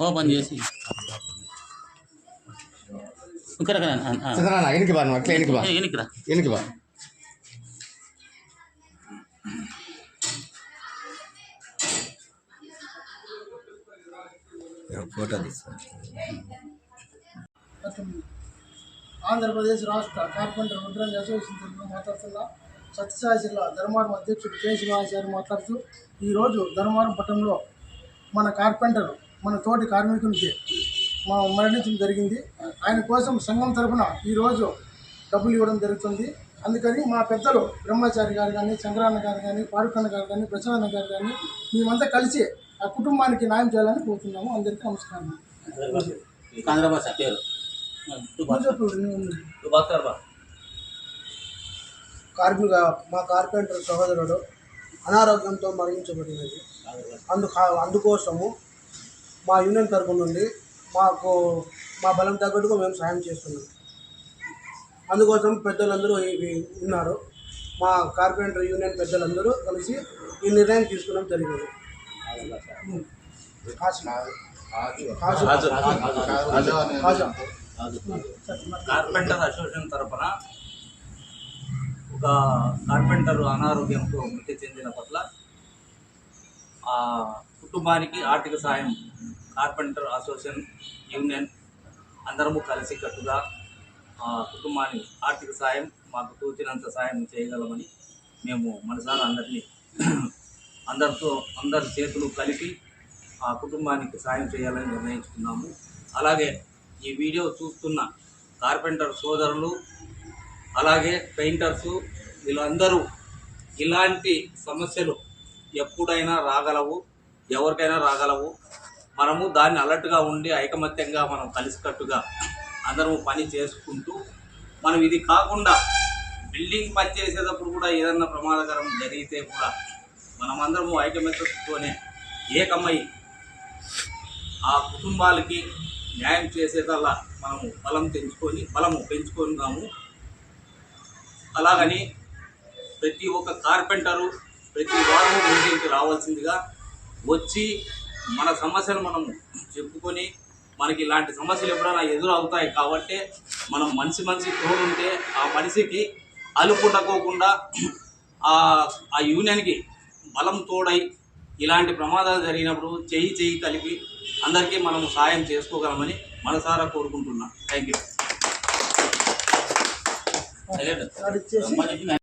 Open చేసి ఇక్కడ చంద్రన్న ఎనికి బా నువ్వు అట్లా ఎనికి బా ఎనికిరా ఎనికి బా ఫోటో తీస్తాను ఆంధ్రప్రదేశ్ రాష్ట్ర కార్పెంటర్ ముద్రంగ అసోసియేషన్ తరఫున మాట్లాడుతున్నా. సత్యసాయి జిల్లా ధర్మారం అధ్యక్షుడు కె శివాచారి మాట్లాడుతూ ఈరోజు ధర్మారం పట్టణంలో మన కార్పెంటర్ మన తోటి కార్మికునికి మా మరణించడం జరిగింది. ఆయన కోసం సంఘం తరఫున ఈరోజు డబ్బులు ఇవ్వడం జరుగుతుంది. అందుకని మా పెద్దలు బ్రహ్మచారి గారు కానీ శంకరన్న గారు కానీ పారుకన్న గారు కానీ ప్రసన్న గారు కానీ మేమంతా కలిసి ఆ కుటుంబానికి న్యాయం చేయాలని కోరుతున్నాము. అందరికీ నమస్కారం. కార్మిక మా కార్పెంటర్ సహోదరుడు అనారోగ్యంతో మరణించబడినది. అందు అందుకోసము మా యూనియన్ తరపు నుండి మాకు మా బలం తగ్గట్టుగా మేము సాయం చేస్తున్నాం. అందుకోసం పెద్దలందరూ ఇవి ఉన్నారు. మా కార్పెంటర్ యూనియన్ పెద్దలందరూ కలిసి ఈ నిర్ణయం తీసుకోవడం జరిగింది. కార్పెంటర్ అసోసియేషన్ తరపున ఒక కార్పెంటర్ అనారోగ్యంతో మృతి చెందిన పట్ల ఆ కుటుంబానికి ఆర్థిక సాయం కార్పెంటర్ అసోసియేషన్ యూనియన్ అందరము కలిసికట్టుగా ఆ కుటుంబానికి ఆర్థిక సాయం మాకు తోచినంత సాయం చేయగలమని మేము మనసారా అందరినీ అందరితో అందరి చేతులు కలిపి ఆ కుటుంబానికి సాయం చేయాలని నిర్ణయించుకున్నాము. అలాగే ఈ వీడియో చూస్తున్న కార్పెంటర్ సోదరులు అలాగే పెయింటర్సు వీళ్ళందరూ ఇలాంటి సమస్యలు ఎప్పుడైనా రాగలవు ఎవరికైనా రాగలవు. మనము దాన్ని అలర్ట్గా ఉండి ఐకమత్యంగా మనం కలిసికట్టుగా అందరము పని చేసుకుంటూ మనం ఇది కాకుండా బిల్డింగ్ పని చేసేటప్పుడు కూడా ఏదన్నా ప్రమాదకరం జరిగితే కూడా మనమందరము ఐకమత్యంతోనే ఏకమై ఆ కుటుంబాలకి న్యాయం చేసేదల్లా మనము బలం తెంచుకొని బలము పెంచుకున్నాము అలాగని ప్రతి ఒక్క కార్పెంటరు ప్రతి వారు మీటింగ్కి రావాల్సిందిగా వచ్చి మన సమస్యలు మనము చెప్పుకొని మనకి ఇలాంటి సమస్యలు ఎప్పుడైనా ఎదురవుతాయి కాబట్టి మనం మనిషి మనిషి తోడుంటే ఆ మనిషికి అలుపుండకోకుండా ఆ ఆ యూనియన్కి బలం తోడై ఇలాంటి ప్రమాదాలు జరిగినప్పుడు చెయ్యి చెయ్యి కలిపి అందరికీ మనం సాయం చేసుకోగలమని మనసారా కోరుకుంటున్నాం. Thank you